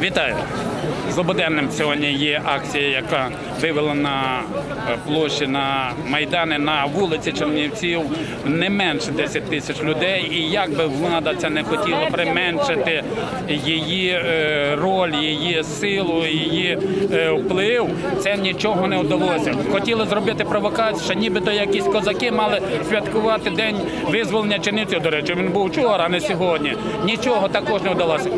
Вітаю! Злободенним сьогодні є акція, яка вивела на е, площі на майдани на вулиці Чернівців не менше 10 тисяч людей. І як би влада це не хотіла применшити її е, роль, її силу, її е, вплив, це нічого не вдалося. Хотіли зробити провокацію, що нібито якісь козаки мали святкувати день визволення Чернівців. До речі, він був вчора, а не сьогодні. Нічого також не вдалося.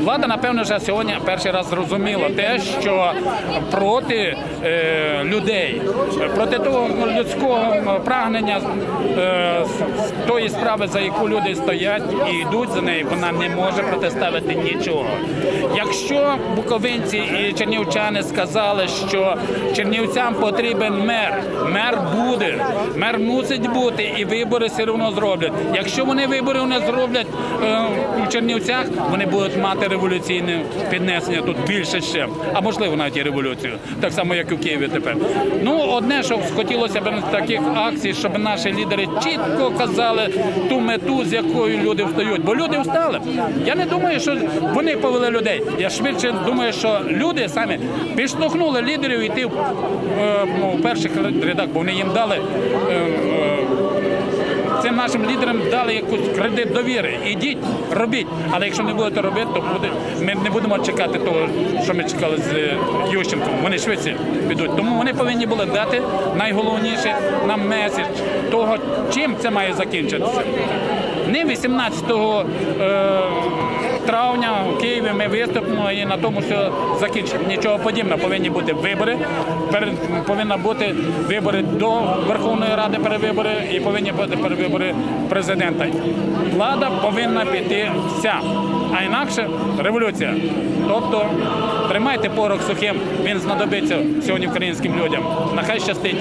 Влада, напевно, вже сьогодні перший раз зрозуміла те, що проти е, людей, проти того людського прагнення е, тої справи, за яку люди стоять і йдуть за нею, вона не може протиставити нічого. Якщо буковинці і чернівчани сказали, що чернівцям потрібен мер, мер буде, мер мусить бути, і вибори все одно зроблять. Якщо вони вибори не зроблять е, у Чернівцях, вони будуть мати революційне піднесення тут більше ще, а можливо навіть і революцію, так само як і в Києві тепер. Ну одне, що хотілося б таких акцій, щоб наші лідери чітко казали ту мету, з якою люди встають. Бо люди встали. Я не думаю, що вони повели людей. Я швидше думаю, що люди самі підштовхнули лідерів йти в, е, ну, в перших рядах, бо вони їм дали. Е, е, Цим нашим лідерам дали якусь кредит довіри. Ідіть, робіть. Але якщо не будете робити, то буде ми не будемо чекати того, що ми чекали з е, Ющенком. Вони швидше підуть. Тому вони повинні були дати найголовніше нам меседж того, чим це має закінчитися. Не 18 е, травня в Києві ми виступимо і на тому, що закінчимо. Нічого подібного. Повинні бути вибори. Повинні бути вибори до Верховної Ради перевибори і повинні бути перевибори президента. Влада повинна піти вся, а інакше революція. Тобто тримайте порох сухим, він знадобиться сьогодні українським людям. Нехай щастить.